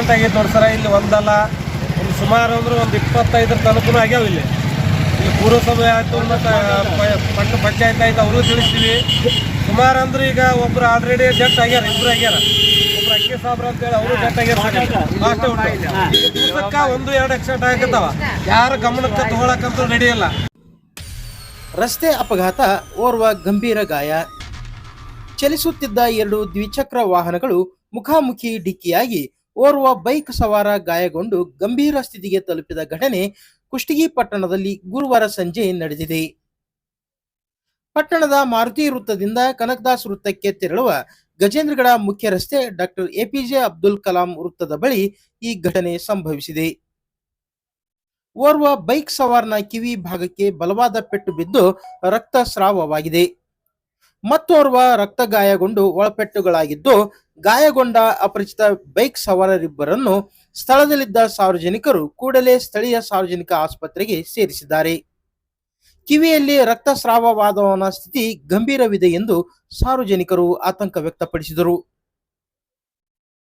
ಆಗೈತೆ ನೋಡಿ ಇಲ್ಲಿ ಒಂದಲ್ಲ, ಒಂದು ಸುಮಾರು ಅಂದ್ರೆ ಒಂದು ಇಪ್ಪತ್ತೈದರ ತನಕನೂ ಆಗ್ಯಾವ ಇಲ್ಲಿ. ಇಲ್ಲಿ ಪುರಸಭೆ ಆಯ್ತು ಮತ್ತು ಪಂಚಾಯತ್ ಆಯ್ತು ಅವರು ತಿಳಿಸ್ತೀವಿ. ಸುಮಾರು ಅಂದ್ರೆ ಈಗ ಒಬ್ರು ಆಲ್ರೆಡಿ ಜಟ್ ಆಗ್ಯಾರ, ಇಬ್ರು ಆಗ್ಯಾರ. ಒಬ್ರು ಅಕ್ಕಿ ಸಾಬ್ರ ಅಂತೇಳಿ ಅವರು ಆಗ್ಯಾರ ಒಂದು, ಎರಡು ಗಮನಕ್ಕೆ ರಸ್ತೆ ಅಪಘಾತ, ಓರ್ವ ಗಂಭೀರ ಗಾಯ. ಚಲಿಸುತ್ತಿದ್ದ ಎರಡು ದ್ವಿಚಕ್ರ ವಾಹನಗಳು ಮುಖಾಮುಖಿ ಡಿಕ್ಕಿಯಾಗಿ ಓರ್ವ ಬೈಕ್ ಸವಾರ ಗಾಯಗೊಂಡು ಗಂಭೀರ ಸ್ಥಿತಿಗೆ ತಲುಪಿದ ಘಟನೆ ಕುಷ್ಟಗಿ ಪಟ್ಟಣದಲ್ಲಿ ಗುರುವಾರ ಸಂಜೆ ನಡೆದಿದೆ. ಪಟ್ಟಣದ ಮಾರುತಿ ವೃತ್ತದಿಂದ ಕನಕದಾಸ್ ವೃತ್ತಕ್ಕೆ ತೆರಳುವ ಗಜೇಂದ್ರಗಡ ಮುಖ್ಯ ರಸ್ತೆ ಡಾಕ್ಟರ್ ಎಪಿಜೆ ಅಬ್ದುಲ್ ಕಲಾಂ ವೃತ್ತದ ಬಳಿ ಈ ಘಟನೆ ಸಂಭವಿಸಿದೆ. ಓರ್ವ ಬೈಕ್ ಸವಾರನ ಕಿವಿ ಭಾಗಕ್ಕೆ ಬಲವಾದ ಪೆಟ್ಟು ಬಿದ್ದು ರಕ್ತಸ್ರಾವವಾಗಿದೆ. ಮತ್ತೋರ್ವ ರಕ್ತ ಗಾಯಗೊಂಡು ಒಳಪೆಟ್ಟುಗಳಾಗಿದ್ದು, ಗಾಯಗೊಂಡ ಅಪರಿಚಿತ ಬೈಕ್ ಸವಾರರಿಬ್ಬರನ್ನು ಸ್ಥಳದಲ್ಲಿದ್ದ ಸಾರ್ವಜನಿಕರು ಕೂಡಲೇ ಸ್ಥಳೀಯ ಸಾರ್ವಜನಿಕ ಆಸ್ಪತ್ರೆಗೆ ಸೇರಿಸಿದ್ದಾರೆ. ಕಿವಿಯಲ್ಲಿ ರಕ್ತಸ್ರಾವವಾದವನ ಸ್ಥಿತಿ ಗಂಭೀರವಿದೆ ಎಂದು ಸಾರ್ವಜನಿಕರು ಆತಂಕ ವ್ಯಕ್ತಪಡಿಸಿದರು.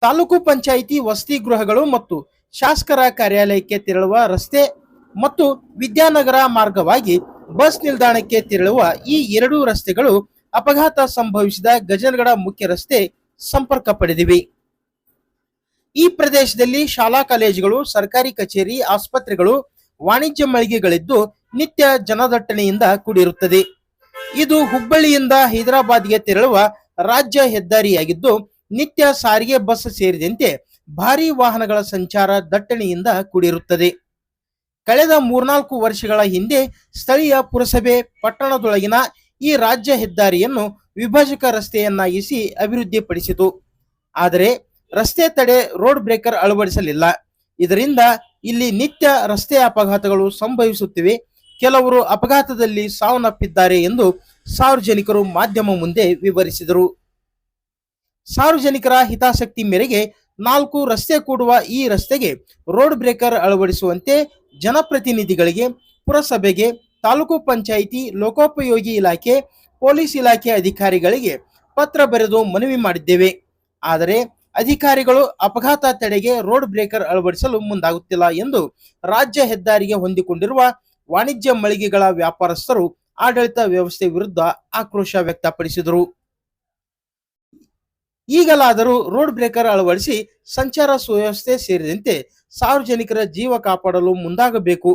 ತಾಲೂಕು ಪಂಚಾಯಿತಿ ವಸತಿ ಗೃಹಗಳು ಮತ್ತು ಶಾಸಕರ ಕಾರ್ಯಾಲಯಕ್ಕೆ ತೆರಳುವ ರಸ್ತೆ ಮತ್ತು ವಿದ್ಯಾನಗರ ಮಾರ್ಗವಾಗಿ ಬಸ್ ನಿಲ್ದಾಣಕ್ಕೆ ತೆರಳುವ ಈ ಎರಡೂ ರಸ್ತೆಗಳು ಅಪಘಾತ ಸಂಭವಿಸಿದ ಗಜನಗಡ ಮುಖ್ಯ ರಸ್ತೆ ಸಂಪರ್ಕ ಪಡೆದಿವೆ. ಈ ಪ್ರದೇಶದಲ್ಲಿ ಶಾಲಾ ಕಾಲೇಜುಗಳು, ಸರ್ಕಾರಿ ಕಚೇರಿ, ಆಸ್ಪತ್ರೆಗಳು ವಾಣಿಜ್ಯ ಮಳಿಗೆಗಳಿದ್ದು ನಿತ್ಯ ಜನದಟ್ಟಣೆಯಿಂದ ಕೂಡಿರುತ್ತದೆ. ಇದು ಹುಬ್ಬಳ್ಳಿಯಿಂದ ಹೈದರಾಬಾದ್ಗೆ ತೆರಳುವ ರಾಜ್ಯ ಹೆದ್ದಾರಿಯಾಗಿದ್ದು, ನಿತ್ಯ ಸಾರಿಗೆ ಬಸ್ ಸೇರಿದಂತೆ ಭಾರಿ ವಾಹನಗಳ ಸಂಚಾರ ದಟ್ಟಣೆಯಿಂದ ಕೂಡಿರುತ್ತದೆ. ಕಳೆದ ಮೂರ್ನಾಲ್ಕು ವರ್ಷಗಳ ಹಿಂದೆ ಸ್ಥಳೀಯ ಪುರಸಭೆ ಪಟ್ಟಣದೊಳಗಿನ ಈ ರಾಜ್ಯ ಹೆದ್ದಾರಿಯನ್ನು ವಿಭಜಕ ರಸ್ತೆಯನ್ನಾಗಿಸಿ ಅಭಿವೃದ್ಧಿಪಡಿಸಿತು. ಆದರೆ ರಸ್ತೆ ತಡೆ ರೋಡ್ ಬ್ರೇಕರ್ ಅಳವಡಿಸಲಿಲ್ಲ. ಇದರಿಂದ ಇಲ್ಲಿ ನಿತ್ಯ ರಸ್ತೆ ಅಪಘಾತಗಳು ಸಂಭವಿಸುತ್ತಿವೆ. ಕೆಲವರು ಅಪಘಾತದಲ್ಲಿ ಸಾವನ್ನಪ್ಪಿದ್ದಾರೆ ಎಂದು ಸಾರ್ವಜನಿಕರು ಮಾಧ್ಯಮ ಮುಂದೆ ವಿವರಿಸಿದರು. ಸಾರ್ವಜನಿಕರ ಹಿತಾಸಕ್ತಿ ಮೇರೆಗೆ ನಾಲ್ಕು ರಸ್ತೆ ಕೂಡುವ ಈ ರಸ್ತೆಗೆ ರೋಡ್ ಬ್ರೇಕರ್ ಅಳವಡಿಸುವಂತೆ ಜನಪ್ರತಿನಿಧಿಗಳಿಗೆ ಪುರಸಭೆಗೆ ತಾಲೂಕು ಪಂಚಾಯಿತಿ ಲೋಕೋಪಯೋಗಿ ಇಲಾಖೆ, ಪೊಲೀಸ್ ಇಲಾಖೆ ಅಧಿಕಾರಿಗಳಿಗೆ ಪತ್ರ ಬರೆದು ಮನವಿ ಮಾಡಿದ್ದೇವೆ. ಆದರೆ ಅಧಿಕಾರಿಗಳು ಅಪಘಾತ ತಡೆಗೆ ರೋಡ್ ಬ್ರೇಕರ್ ಅಳವಡಿಸಲು ಮುಂದಾಗುತ್ತಿಲ್ಲ ಎಂದು ರಾಜ್ಯ ಹೆದ್ದಾರಿಗೆ ಹೊಂದಿಕೊಂಡಿರುವ ವಾಣಿಜ್ಯ ಮಳಿಗೆಗಳ ವ್ಯಾಪಾರಸ್ಥರು ಆಡಳಿತ ವ್ಯವಸ್ಥೆ ವಿರುದ್ಧ ಆಕ್ರೋಶ ವ್ಯಕ್ತಪಡಿಸಿದರು. ಈಗಲಾದರೂ ರೋಡ್ ಬ್ರೇಕರ್ ಅಳವಡಿಸಿ ಸಂಚಾರ ಸುವ್ಯವಸ್ಥೆ ಸೇರಿದಂತೆ ಸಾರ್ವಜನಿಕರ ಜೀವ ಕಾಪಾಡಲು ಮುಂದಾಗಬೇಕು.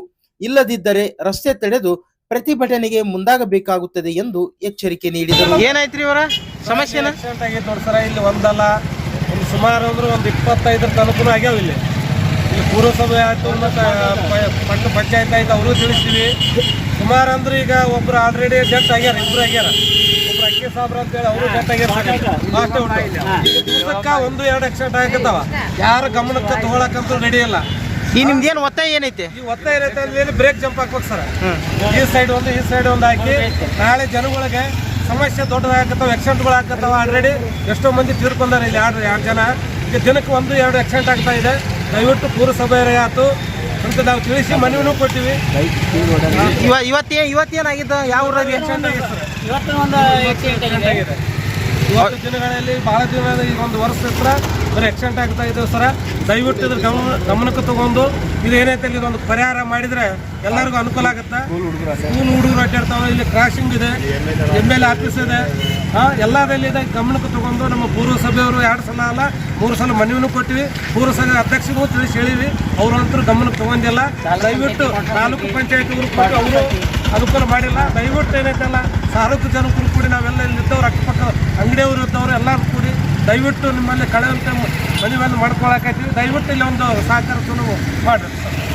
ಇಲ್ಲದಿದ್ದರೆ ರಸ್ತೆ ತಡೆದು ಪ್ರತಿಭಟನೆಗೆ ಮುಂದಾಗಬೇಕಾಗುತ್ತದೆ ಎಂದು ಎಚ್ಚರಿಕೆ ನೀಡಿದರು. ಏನಾಯ್ತ್ರಿ ಇವರ? ಸಮಸ್ಯೆ ಆಕ್ಸಿಡೆಂಟ್ ಆಗೈತೆ ನೋಡಿ ಸರ ಇಲ್ಲಿ ಒಂದಲ್ಲ ಒಂದು ಸುಮಾರು ಅಂದ್ರೆ ಒಂದು ಇಪ್ಪತ್ತೈದರ ತನಕನೂ ಆಗ್ಯಾವ ಇಲ್ಲಿ. ಇಲ್ಲಿ ಪುರಸಭೆ ಆಯ್ತು ಮತ್ತು ಪಟ್ಟ ಪಂಚಾಯತ್ ಆಯ್ತು ಅವರು ತಿಳಿಸ್ತೀವಿ. ಸುಮಾರು ಅಂದ್ರೆ ಈಗ ಒಬ್ರು ಆಲ್ರೆಡಿ ಡೆತ್ ಆಗ್ಯಾರ ಇಬ್ರು ಆಗ್ಯಾರ. ಒಬ್ರು ಅಕ್ಕಿ ಸಾಬ್ರ ಅಂತೇಳಿ ಅವರು ಡೆತ್ ಆಗ್ಯಾರ ಅಷ್ಟೇ ಉಂಟು. ಒಂದು ಎರಡು ಆಕ್ಸಿಡೆಂಟ್ ಆಗತ್ತಾವ ಯಾರ ಗಮನಕ್ಕೆ ತಗೊಳಕಂತೂ ನಡೆಯಲ್ಲ ಈ ನಿಮ್ದು ಏನ್ ಒತ್ತಾಯ ಏನೈತೆ? ಈ ಒತ್ತಾಯ ಏನೈತೆ ಅಲ್ಲಿ ಬ್ರೇಕ್ ಜಂಪ್ ಹಾಕ್ಬೇಕು ಸರ್ ಈ ಸೈಡ್ ಒಂದು ಈ ಸೈಡ್ ಒಂದು ಹಾಕಿ ನಾಳೆ ಜನಗಳಿಗೆ ಸಮಸ್ಯೆ ದೊಡ್ಡದಾಗತ್ತವ ಆಕ್ಸಿಡೆಂಟ್ಗಳು ಆಗತ್ತವ ಆಲ್ರೆಡಿ ಎಷ್ಟೋ ಮಂದಿ ತೀರ್ಕೊಂಡಾರೆ ಇಲ್ಲಿ ಎರಡು ಎರಡು ಜನ. ಈಗ ದಿನಕ್ಕೆ ಒಂದು ಎರಡು ಆಕ್ಸಿಡೆಂಟ್ ಆಗ್ತಾ ಇದೆ. ದಯವಿಟ್ಟು ಪುರಸಭೆ ಆಯ್ತು ಅಂತ ನಾವು ತಿಳಿಸಿ ಮನವಿನೂ ಕೊಟ್ಟಿವಿ. ಇವ ಇವತ್ತೇ ಇವತ್ತೇನಾಗಿದ್ದ? ಯಾವ ಊರಲ್ಲಿ? ಆಕ್ಸಿಡೆಂಟ್ ಇವತ್ತು ಒಂದು ಆಕ್ಸಿಡೆಂಟ್ ಆಗಿದೆ. ಇವತ್ತು ದಿನಗಳಲ್ಲಿ ಬಹಳ ದಿನ ಈಗ ಒಂದು ವರ್ಷ ಹತ್ರ ಬರೀ ಆಕ್ಸಿಡೆಂಟ್ ಆಗ್ತಾ ಇದ್ದೇವೆ ಸರ. ದಯವಿಟ್ಟು ಇದ್ರ ಗಮನ ಗಮನಕ್ಕೆ ತಗೊಂಡು ಇದು ಏನೈತೆ ಇಲ್ಲಿ ಒಂದು ಪರಿಹಾರ ಮಾಡಿದ್ರೆ ಎಲ್ಲರಿಗೂ ಅನುಕೂಲ ಆಗುತ್ತೆ? ಸ್ಕೂಲ್ ಹುಡುಗರು ಅಡ್ಡಾಡ್ತಾವೆ ಇಲ್ಲಿ ಕ್ರಾಸಿಂಗ್ ಇದೆ ಎಂ ಎಲ್ ಆಫೀಸ್ ಇದೆ. ಹಾ ಎಲ್ಲದಲ್ಲಿ ಇದೆ. ಗಮನಕ್ಕೆ ತಗೊಂಡು ನಮ್ಮ ಪೂರ್ವಸಭೆಯವರು ಎರಡು ಸಲ ಅಲ್ಲ ಮೂರು ಸಲ ಮನವಿನೂ ಕೊಟ್ಟಿವಿ. ಪೂರ್ವಸಭೆ ಅಧ್ಯಕ್ಷರಿಗೂ ತಿಳಿಸಿ ಹೇಳಿವಿ. ಅಂತೂ ಗಮನಕ್ಕೆ ತಗೊಂಡಿಲ್ಲ. ದಯವಿಟ್ಟು ತಾಲೂಕು ಪಂಚಾಯತ್ ಕೊಟ್ಟು ಅವರು ಅನುಕೂಲ ಮಾಡಿಲ್ಲ. ದಯವಿಟ್ಟು ಏನೈತಲ್ಲ ಸಾರ್ವಜನಿಕ ಜನಕ್ಕೂ ಕೂಡಿ ನಾವೆಲ್ಲ ಇಲ್ಲಿ ಇಲ್ಲಿದ್ದವ್ರು ಅಕ್ಕಪಕ್ಕ ಅಂಗಡಿಯವರು ಇದ್ದವ್ರು ಎಲ್ಲರೂ ಕೂಡಿ ದಯವಿಟ್ಟು ನಿಮ್ಮಲ್ಲಿ ಕಳೆದಂತೆ ಮನವಿಯನ್ನು ಮಾಡ್ಕೊಳಕೈತಿ ದಯವಿಟ್ಟು ಇಲ್ಲಿ ಒಂದು ಸಹಕಾರ ಮಾಡಿರಿ. ಸರ್